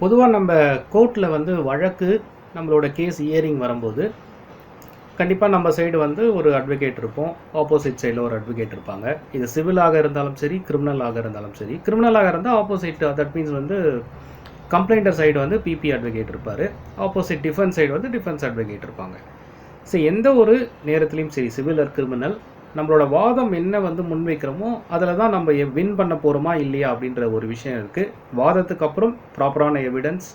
பொதுவாக நம்ம கோர்ட்டில் வந்து வழக்கு நம்மளோட கேஸ் இயரிங் வரும்போது கண்டிப்பாக நம்ம சைடு வந்து ஒரு அட்வொகேட் இருப்போம். ஆப்போசிட் சைடில் ஒரு அட்வொகேட் இருப்பாங்க. இது சிவிலாக இருந்தாலும் சரி கிரிமினலாக இருந்தாலும் சரி. கிரிமினலாக இருந்தால் ஆப்போசிட் தட் மீன்ஸ் வந்து கம்ப்ளைண்டர் சைடு வந்து பிபி அட்வொகேட் இருப்பார். ஆப்போசிட் டிஃபென்ஸ் சைடு வந்து டிஃபென்ஸ் அட்வொகேட் இருப்பாங்க. ஸோ எந்த ஒரு நேரத்துலையும் சரி சிவில் ஆர் கிரிமினல் நம்மளோட வாதம் என்ன வந்து முன்வைக்கிறோமோ அதில் தான் நம்ம வின் பண்ண போகிறோமா இல்லையா அப்படின்ற ஒரு விஷயம் இருக்குது வாதத்துக்கு அப்புறம் ப்ராப்பரான எவிடன்ஸ்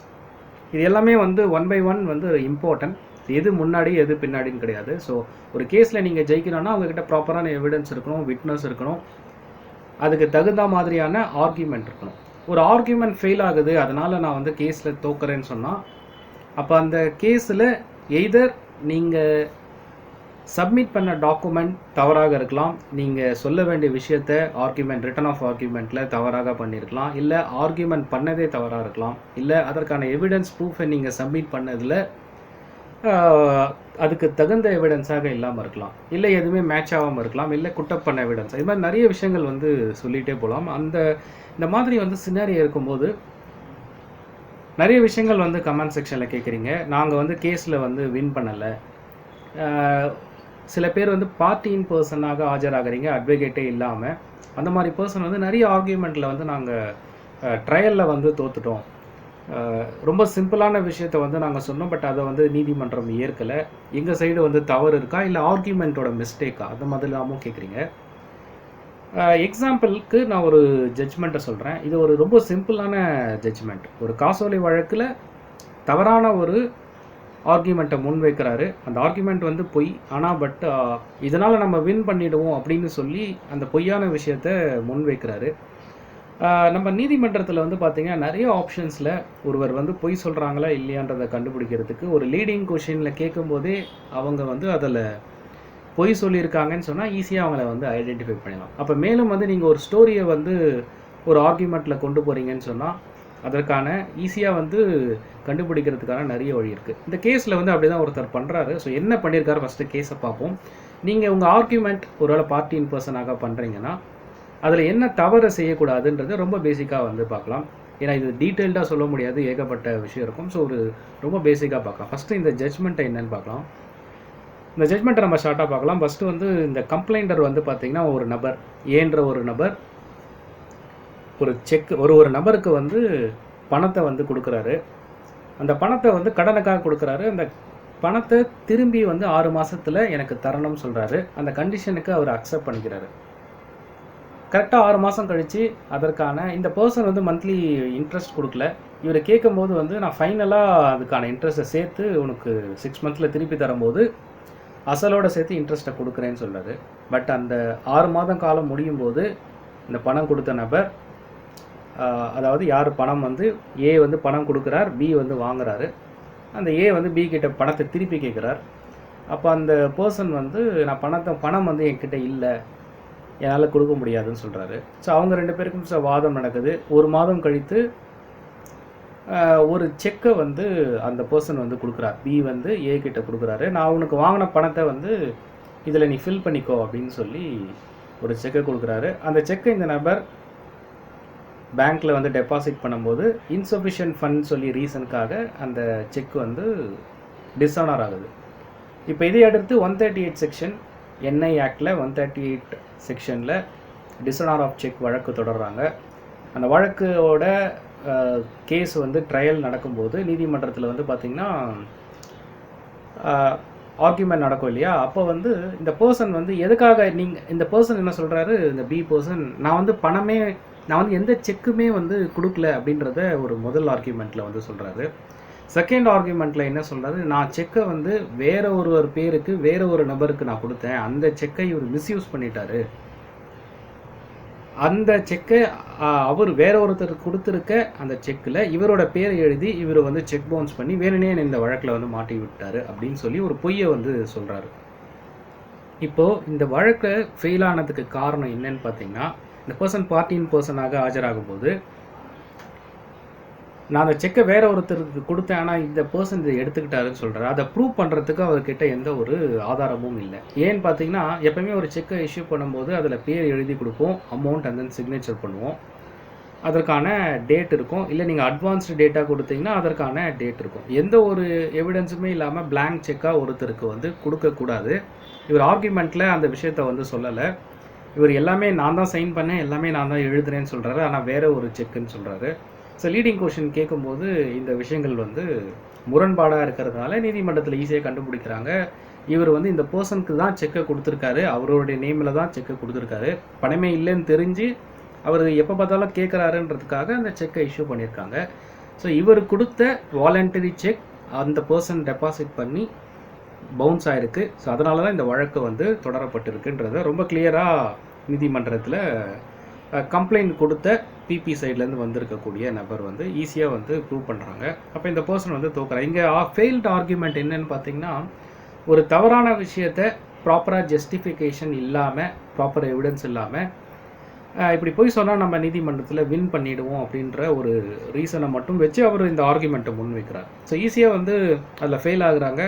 இது எல்லாமே வந்து ஒன் பை ஒன் வந்து இம்பார்ட்டன்ட் எது முன்னாடி எது பின்னாடின்னு கிடையாது. ஸோ ஒரு கேஸில் நீங்கள் ஜெயிக்கணும்னா அவங்கக்கிட்ட ப்ராப்பரான எவிடன்ஸ் இருக்கணும் விட்னஸ் இருக்கணும். அதுக்கு தகுந்த மாதிரியான ஆர்கியூமெண்ட் இருக்கணும். ஒரு ஆர்கியூமெண்ட் ஃபெயில் ஆகுது அதனால் நான் வந்து கேஸில் தோக்குறேன்னு சொன்னால் அப்போ அந்த கேஸில் எய்தர் நீங்கள் சப்மிட் பண்ண டாக்குமெண்ட் தவறாக இருக்கலாம். நீங்கள் சொல்ல வேண்டிய விஷயத்த ஆர்கியூமெண்ட் ரிட்டன் ஆஃப் ஆர்கியூமெண்ட்டில் தவறாக பண்ணியிருக்கலாம் இல்லை ஆர்கியூமெண்ட் பண்ணதே தவறாக இருக்கலாம். இல்லை அதற்கான எவிடன்ஸ் ப்ரூஃபை நீங்கள் சப்மிட் பண்ணதில் அதுக்கு தகுந்த எவிடன்ஸாக இல்லாமல் இருக்கலாம். இல்லை எதுவுமே மேட்ச் ஆகாமல் இருக்கலாம். இல்லை குட்டப் பண்ண எவிடன்ஸ் இது மாதிரி நிறைய விஷயங்கள் வந்து சொல்லிகிட்டே போகலாம். அந்த இந்த மாதிரி வந்து சினாரி இருக்கும்போது நிறைய விஷயங்கள் வந்து கமெண்ட் செக்ஷனில் கேட்குறீங்க நாங்கள் வந்து கேஸில் வந்து வின் பண்ணலை. சில பேர் வந்து பார்ட்டியின் பர்சனாக ஆஜராகிறீங்க அட்வொகேட்டே இல்லாமல் அந்த மாதிரி பர்சன் வந்து நிறைய ஆர்கியூமெண்ட்டில் வந்து நாங்கள் ட்ரையலில் வந்து தோத்துட்டோம். ரொம்ப சிம்பிளான விஷயத்த வந்து நாங்கள் சொன்னோம் பட் அதை வந்து நீதிமன்றம் ஏற்கலை. எங்கள் சைடு வந்து தவறு இருக்கா? இல்லை ஆர்கியூமெண்ட்டோட மிஸ்டேக்கா? அந்த மாதிரிலாமும் கேட்குறீங்க எக்ஸாம்பிளுக்கு நான் ஒரு ஜட்ஜ்மெண்ட்டை சொல்கிறேன் இது ஒரு ரொம்ப சிம்பிளான ஜட்ஜ்மெண்ட். ஒரு காசோலை வழக்கில் தவறான ஒரு ஆர்கியூமெண்ட்டை முன் வைக்கிறாரு அந்த ஆர்கியூமெண்ட் வந்து பொய். ஆனால் பட் இதனால் நம்ம வின் பண்ணிடுவோம் அப்படின்னு சொல்லி அந்த பொய்யான விஷயத்த முன் வைக்கிறாரு நம்ம நீதிமன்றத்தில் வந்து பார்த்திங்கன்னா நிறைய ஆப்ஷன்ஸில் ஒருவர் வந்து பொய் சொல்கிறாங்களா இல்லையான்றதை கண்டுபிடிக்கிறதுக்கு ஒரு லீடிங் கொஷினில் கேட்கும்போதே அவங்க வந்து அதில் பொய் சொல்லியிருக்காங்கன்னு சொன்னால் ஈஸியாக அவங்கள வந்து ஐடென்டிஃபை பண்ணலாம் அப்போ மேலும் வந்து நீங்கள் ஒரு ஸ்டோரியை வந்து ஒரு ஆர்கியூமெண்ட்டில் கொண்டு போகிறீங்கன்னு சொன்னால் அதற்கான ஈஸியாக வந்து கண்டுபிடிக்கிறதுக்கான நிறைய வழி இருக்குது இந்த கேஸில் வந்து அப்படி தான் ஒருத்தர் பண்ணுறாரு ஸோ என்ன பண்ணியிருக்காரு ஃபஸ்ட்டு கேஸை பார்ப்போம். நீங்கள் உங்கள் ஆர்கியூமெண்ட் ஒருவேளை பார்ட்டி இன் பர்சனாக பண்ணுறீங்கன்னா அதில் என்ன தவறு செய்யக்கூடாதுன்றது ரொம்ப பேசிக்காக வந்து பார்க்கலாம். ஏன்னா இது டீட்டெயில்டாக சொல்ல முடியாது. ஏகப்பட்ட விஷயம் இருக்கும். ஸோ ஒரு ரொம்ப பேசிக்காக பார்க்கலாம். ஃபஸ்ட்டு இந்த ஜட்ஜ்மெண்ட்டை என்னென்னு பார்க்கலாம். இந்த ஜட்மெண்ட்டை நம்ம ஷார்ட்டாக பார்க்கலாம். ஃபஸ்ட்டு வந்து இந்த கம்ப்ளைண்டர் வந்து பார்த்திங்கன்னா ஒரு நபர் ஏன்ற ஒரு நபர் ஒரு செக் ஒரு ஒரு நபருக்கு வந்து பணத்தை வந்து கொடுக்குறாரு. அந்த பணத்தை வந்து கடனுக்காக கொடுக்குறாரு. அந்த பணத்தை திரும்பி வந்து ஆறு மாதத்தில் எனக்கு தரணும்னு சொல்கிறாரு அந்த கண்டிஷனுக்கு அவர் அக்செப்ட் பண்ணிக்கிறாரு. கரெக்டாக ஆறு மாதம் கழித்து அதற்கான இந்த பர்சன் வந்து மந்த்லி இன்ட்ரெஸ்ட் கொடுக்கல. இவர் கேட்கும்போது வந்து நான் ஃபைனலாக அதுக்கான இன்ட்ரெஸ்ட்டை சேர்த்து உனக்கு சிக்ஸ் மந்த்தில் திருப்பி தரும்போது அசலோட சேர்த்து இன்ட்ரெஸ்ட்டை கொடுக்குறேன்னு சொல்கிறாரு பட் அந்த ஆறு மாதம் காலம் முடியும் போது இந்த பணம் கொடுத்த நபர் அதாவது யார் பணம் வந்து ஏ வந்து பணம் கொடுக்குறார் பி வந்து வாங்குறாரு. அந்த ஏ வந்து பி கிட்ட பணத்தை திருப்பி கேட்குறார். அப்போ அந்த பர்சன் வந்து நான் பணத்தை பணம் வந்து என்கிட்ட இல்லை. என்னால் கொடுக்க முடியாதுன்னு சொல்கிறாரு ஸோ அவங்க ரெண்டு பேருக்கும் ச வாதம் நடக்குது. ஒரு மாதம் கழித்து ஒரு செக்கை வந்து அந்த பர்சன் வந்து கொடுக்குறார். பி வந்து ஏ கிட்ட கொடுக்குறாரு. நான் உனக்கு வாங்கின பணத்தை வந்து இதில் நீ ஃபில் பண்ணிக்கோ அப்படின்னு சொல்லி ஒரு செக்கை கொடுக்குறாரு. அந்த செக்கை இந்த நபர் பேங்க்கில் வந்து டெபாசிட் பண்ணும்போது இன்சஃபிஷியன்ட் ஃபண்ட் சொல்லி ரீசனுக்காக அந்த செக் வந்து டிஸ்ஆனர் ஆகுது. இப்போ இதை அடுத்து one thirty eight section N ஆக்டில் ஒன் தேர்ட்டி எயிட் செக்ஷனில் டிஸ்ஆனர் ஆஃப் செக் வழக்கு தொடர்றாங்க. அந்த வழக்கோட கேஸ் வந்து ட்ரையல் நடக்கும்போது நீதிமன்றத்தில் வந்து பார்த்திங்கன்னா ஆர்குமெண்ட் நடக்கும் இல்லையா? அப்போ வந்து இந்த பர்சன் வந்து எதுக்காக நீங்கள் இந்த பர்சன் என்ன சொல்கிறாரு இந்த பி பர்சன் நான் வந்து பணமே நான் வந்து எந்த செக்குமே வந்து கொடுக்கல அப்படின்றத ஒரு முதல் ஆர்கியூமெண்ட்டில் வந்து சொல்கிறாரு செகண்ட் ஆர்கியூமெண்ட்டில் என்ன சொல்கிறாரு நான் செக்கை வந்து வேற ஒருவர் பேருக்கு வேற ஒரு நபருக்கு நான் கொடுத்தேன். அந்த செக்கை இவர் மிஸ்யூஸ் பண்ணிட்டாரு. அந்த செக்கை அவர் வேற ஒருத்தர் கொடுத்துருக்க அந்த செக்கில் இவரோட பேரை எழுதி இவர் வந்து செக் பவுன்ஸ் பண்ணி வேணுனே இந்த வழக்கில் வந்து மாட்டி விட்டார் அப்படின்னு சொல்லி ஒரு பொய்யை வந்து சொல்கிறாரு இப்போது இந்த வழக்கை ஃபெயில் ஆனதுக்கு காரணம் என்னன்னு பார்த்தீங்கன்னா இந்த பர்சன் பார்ட்டின் பர்சனாக ஆஜராகும் போது நான் அந்த செக்கை வேற ஒருத்தருக்கு கொடுத்தேன் ஆனால் இந்த பர்சன் இதை எடுத்துக்கிட்டாருன்னு சொல்கிறார் அதை ப்ரூவ் பண்ணுறதுக்கு அவர்கிட்ட எந்த ஒரு ஆதாரமும் இல்லை. ஏன்னு பார்த்தீங்கன்னா எப்பவுமே ஒரு செக்கை இஷ்யூ பண்ணும்போது அதில் பேர் எழுதி கொடுப்போம் அமௌண்ட் அண்ட் தென் சிக்னேச்சர் பண்ணுவோம். அதற்கான டேட் இருக்கும். இல்லை நீங்கள் அட்வான்ஸ்டு டேட்டாக கொடுத்தீங்கன்னா அதற்கான டேட் இருக்கும். எந்த ஒரு எவிடன்ஸுமே இல்லாமல் பிளாங்க் செக்காக ஒருத்தருக்கு வந்து கொடுக்கக்கூடாது. இவர் ஆர்குமெண்ட்டில் அந்த விஷயத்த வந்து சொல்லலை. இவர் எல்லாமே நான் தான் சைன் பண்ணேன் எல்லாமே நான் தான் எழுதுறேன்னு சொல்கிறாரு ஆனால் வேற ஒரு செக்குன்னு சொல்கிறாரு ஸோ லீடிங் கொஷின் கேட்கும்போது இந்த விஷயங்கள் வந்து முரண்பாடாக இருக்கிறதுனால நீதிமன்றத்தில் ஈஸியாக கண்டுபிடிக்கிறாங்க. இவர் வந்து இந்த பர்சனுக்கு தான் செக்கை கொடுத்துருக்காரு. அவருடைய நேமில் தான் செக்கை கொடுத்துருக்காரு. பணமே இல்லைன்னு தெரிஞ்சு அவர் எப்போ பார்த்தாலும் கேட்குறாருன்றதுக்காக அந்த செக்கை இஷ்யூ பண்ணியிருக்காங்க. ஸோ இவர் கொடுத்த வாலண்டரி செக் அந்த பர்சன் டெபாசிட் பண்ணி பவுன்ஸ் ஆயிருக்கு. ஸோ அதனால தான் இந்த வழக்கு வந்து தொடரப்பட்டிருக்குன்றத ரொம்ப கிளியராக நீதிமன்றத்தில் கம்ப்ளைண்ட் கொடுத்த பிபி சைட்லேருந்து வந்திருக்கக்கூடிய நபர் வந்து ஈஸியாக வந்து ப்ரூவ் பண்ணுறாங்க அப்போ இந்த பர்சன் வந்து தோக்குறாங்க இங்கே ஃபெயில்டு ஆர்குமெண்ட் என்னன்னு பார்த்தீங்கன்னா ஒரு தவறான விஷயத்தை ப்ராப்பராக ஜஸ்டிஃபிகேஷன் இல்லாமல் ப்ராப்பர் எவிடன்ஸ் இல்லாமல் இப்படி போய் சொன்னால் நம்ம நீதிமன்றத்தில் வின் பண்ணிடுவோம் அப்படின்ற ஒரு ரீசனை மட்டும் வச்சு அவர் இந்த ஆர்குமெண்ட்டை முன் வைக்கிறார் ஸோ ஈஸியாக வந்து அதில் ஃபெயில் ஆகுறாங்க.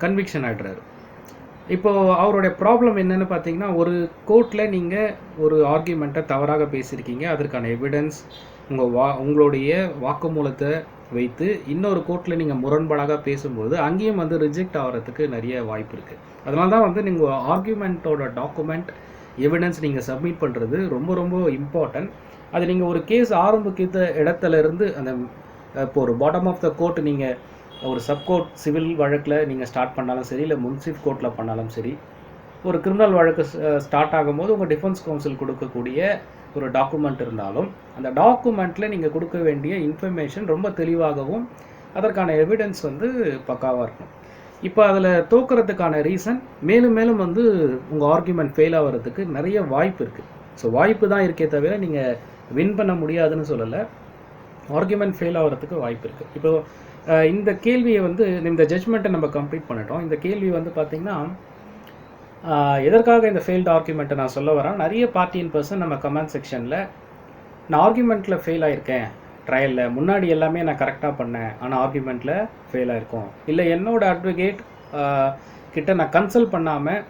கன்விக்ஷன் ஆகிடுறாரு இப்போது அவருடைய ப்ராப்ளம் என்னென்னு பார்த்தீங்கன்னா ஒரு கோர்ட்டில் நீங்கள் ஒரு ஆர்கியூமெண்ட்டை தவறாக பேசியிருக்கீங்க. அதற்கான எவிடன்ஸ் உங்கள் வா உங்களுடைய வாக்குமூலத்தை வைத்து இன்னொரு கோர்ட்டில் நீங்கள் முரண்பாடாக பேசும்போது அங்கேயும் வந்து ரிஜெக்ட் ஆகிறதுக்கு நிறைய வாய்ப்பு இருக்குது அதனால தான் வந்து நீங்கள் ஆர்கியூமெண்ட்டோட டாக்குமெண்ட் எவிடன்ஸ் நீங்கள் சப்மிட் பண்ணுறது ரொம்ப ரொம்ப இம்பார்ட்டன்ட் அது நீங்கள் ஒரு கேஸ் ஆரம்பிக்கிற இடத்துல இருந்து அந்த இப்போ ஒரு பாட்டம் ஆஃப் த கோர்ட் நீங்கள் ஒரு சப்கோர்ட் சிவில் வழக்கில் நீங்கள் ஸ்டார்ட் பண்ணாலும் சரி இல்லை முன்சிப் கோர்ட்டில் பண்ணாலும் சரி ஒரு கிரிமினல் வழக்கு ஸ்டார்ட் ஆகும்போது உங்கள் டிஃபென்ஸ் கவுன்சில் கொடுக்கக்கூடிய ஒரு டாக்குமெண்ட் இருந்தாலும் அந்த டாக்குமெண்ட்டில் நீங்கள் கொடுக்க வேண்டிய இன்ஃபர்மேஷன் ரொம்ப தெளிவாகவும் அதற்கான எவிடன்ஸ் வந்து பக்காவாக இருக்கும். இப்போ அதில் தோக்குறதுக்கான ரீசன் மேலும் மேலும் வந்து உங்கள் ஆர்குமெண்ட் ஃபெயில் ஆகிறதுக்கு நிறைய வாய்ப்பு இருக்குது ஸோ வாய்ப்பு தான் இருக்கே தவிர நீங்கள் வின் பண்ண முடியாதுன்னு சொல்லலை. ஆர்குமெண்ட் ஃபெயில் ஆகிறதுக்கு வாய்ப்பு இருக்குது இப்போ இந்த கேள்வியை வந்து இந்த ஜட்ஜ்மெண்ட்டை நம்ம கம்ப்ளீட் பண்ணிட்டோம். இந்த கேள்வி வந்து பார்த்திங்கன்னா எதற்காக இந்த ஃபெயில்டு ஆர்குமெண்ட்டை நான் சொல்ல வரேன்? நிறைய பார்ட்டியின் பர்சன் நம்ம கமெண்ட் செக்ஷனில் நான் ஆர்குமெண்ட்டில் ஃபெயில் ஆகியிருக்கேன் ட்ரையலில் முன்னாடி எல்லாமே நான் கரெக்டாக பண்ணேன். ஆனால் ஆர்குமெண்ட்டில் ஃபெயில் ஆகிருக்கும் இல்லை என்னோடய அட்வொகேட் கிட்ட நான் கன்சல்ட் பண்ணாமல்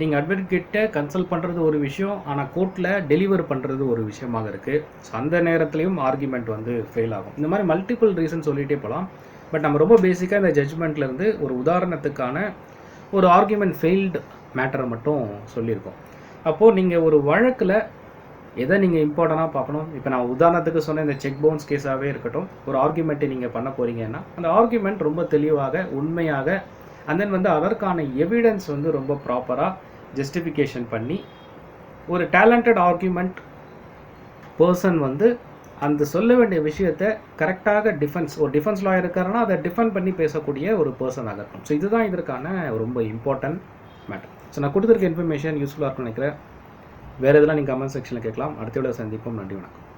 நீங்கள் அட்வொகேட்டை கன்சல்ட் பண்ணுறது ஒரு விஷயம் ஆனால் கோர்ட்டில் டெலிவர் பண்ணுறது ஒரு விஷயமாக இருக்குது ஸோ அந்த நேரத்துலையும் ஆர்குமெண்ட் வந்து ஃபெயில் ஆகும். இந்த மாதிரி மல்டிபிள் ரீசன் சொல்லிகிட்டே போகலாம் பட் நம்ம ரொம்ப பேசிக்காக இந்த ஜட்ஜ்மெண்ட்லேருந்து ஒரு உதாரணத்துக்கான ஒரு ஆர்குமெண்ட் ஃபெயில்டு மேட்டரை மட்டும் சொல்லியிருக்கோம். அப்போது நீங்கள் ஒரு வழக்கில் எதை நீங்கள் இம்பார்ட்டண்ட்டாக பார்க்கணும்? இப்போ நான் உதாரணத்துக்கு சொன்ன இந்த செக் பவுன்ஸ் கேஸாகவே இருக்கட்டும் ஒரு ஆர்குமெண்ட்டை நீங்கள் பண்ண போகிறீங்கன்னா அந்த ஆர்குமெண்ட் ரொம்ப தெளிவாக உண்மையாக அண்ட் தென் வந்து அதற்கான எவிடன்ஸ் வந்து ரொம்ப ப்ராப்பராக ஜஸ்டிஃபிகேஷன் பண்ணி ஒரு டேலண்டட் ஆர்கியூமெண்ட் பர்சன் வந்து அந்த சொல்ல வேண்டிய விஷயத்தை கரெக்டாக டிஃபென்ஸ் ஒரு டிஃபென்ஸ் லாயர் இருக்காருன்னா அதை டிஃபெண்ட் பண்ணி பேசக்கூடிய ஒரு பர்சனாக இருக்கும் ஸோ இதுதான் இதற்கான ரொம்ப இம்பார்ட்டன்ட் மேட்டர் ஸோ நான் கொடுத்துருக்க இன்ஃபர்மேஷன் யூஸ்ஃபுல்லாக இருக்கும்னு நினைக்கிறேன். வேறு எதெல்லாம் நீங்கள் கமெண்ட் செக்ஷனில் கேட்கலாம். அடுத்த விட சந்திப்போம். நன்றி வணக்கம்.